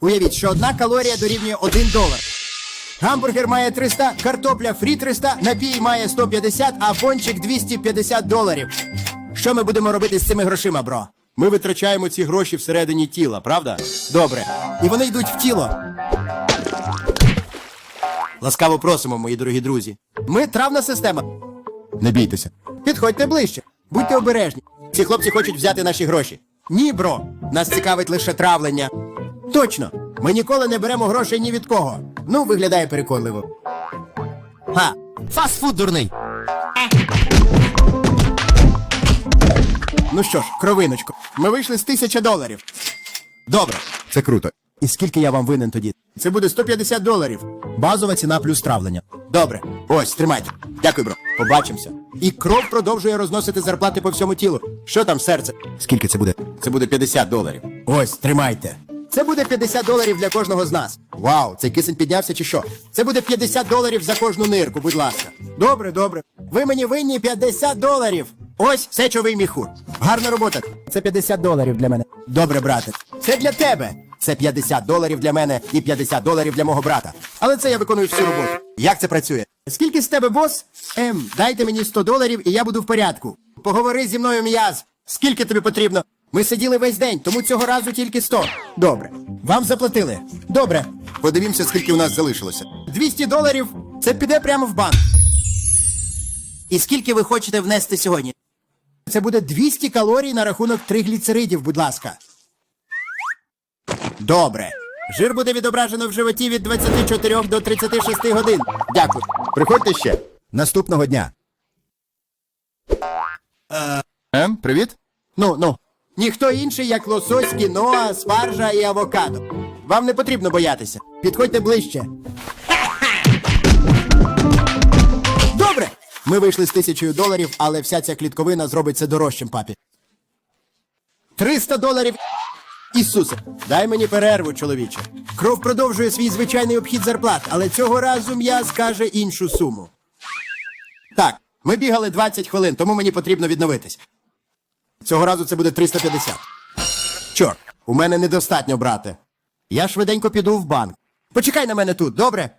Уявіть, що одна калорія дорівнює 1 долар. Гамбургер має 300, картопля фрі 300, напій має 150, а пончик 250 доларів. Що ми будемо робити з цими грошима, бро? Ми витрачаємо ці гроші всередині тіла, правда? Добре. І вони йдуть в тіло. Ласкаво просимо, мої дорогі друзі. Ми травна система. Не бійтеся. Підходьте ближче. Будьте обережні. Ці хлопці хочуть взяти наші гроші. Ні, бро. Нас цікавить лише травлення. Точно. Ми ніколи не беремо грошей ні від кого. Ну, виглядає переконливо. Га. Фастфуд дурний. Ну що ж, кровиночко, ми вийшли з тисяча доларів. Добре, це круто. І скільки я вам винен тоді? Це буде 150 доларів. Базова ціна плюс травлення. Добре, ось, тримайте. Дякую, бро. Побачимося. І кров продовжує розносити зарплати по всьому тілу. Що там, серце? Скільки це буде? Це буде 50 доларів. Ось, тримайте. Це буде 50 доларів для кожного з нас. Вау, цей кисень піднявся чи що? Це буде 50 доларів за кожну нирку, будь ласка. Добре, добре. Ви мені винні 50 доларів. Ось сечовий міхур. Гарна робота. Це 50 доларів для мене. Добре, брате. Це для тебе. Це 50 доларів для мене і 50 доларів для мого брата. Але це я виконую всю роботу. Як це працює? Скільки з тебе, бос? Ем, дайте мені 100 доларів і я буду в порядку. Поговори зі мною м'яз. Скільки тобі потрібно? Ми сиділи весь день, тому цього разу тільки 100. Добре. Вам заплатили. Добре. Подивімося, скільки у нас залишилося. 200 доларів. Це піде прямо в банк. І скільки ви хочете внести сьогодні? Це буде 200 калорій на рахунок тригліцеридів, будь ласка. Добре. Жир буде відображено в животі від 24 до 36 годин. Дякую. Приходьте ще. Наступного дня. Ем, привіт. Ну, ну. Ніхто інший, як лосось, кіноа, спаржа і авокадо. Вам не потрібно боятися. Підходьте ближче. Добре. Ми вийшли з тисячою доларів, але вся ця клітковина зробить це дорожчим, папі. 300 доларів. Ісусе, дай мені перерву, чоловіче. Кров продовжує свій звичайний обхід зарплат, але цього разу м'яз каже іншу суму. Так, ми бігали 20 хвилин, тому мені потрібно відновитись. Цього разу це буде 350. Чорт, у мене недостатньо, брате. Я швиденько піду в банк. Почекай на мене тут, добре?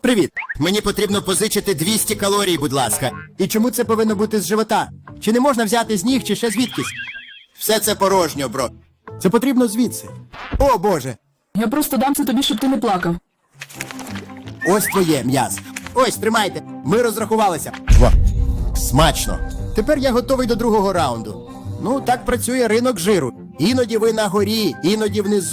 Привіт. Мені потрібно позичити 200 калорій, будь ласка. І чому це повинно бути з живота? Чи не можна взяти з ніг, чи ще звідкись? Все це порожньо, бро. Це потрібно звідси. О, Боже! Я просто дам це тобі, щоб ти не плакав. Ось твоє м'яз. Ось, тримайте. Ми розрахувалися. Во. Смачно. Тепер я готовий до другого раунду. Ну, так працює ринок жиру. Іноді ви на горі, іноді внизу.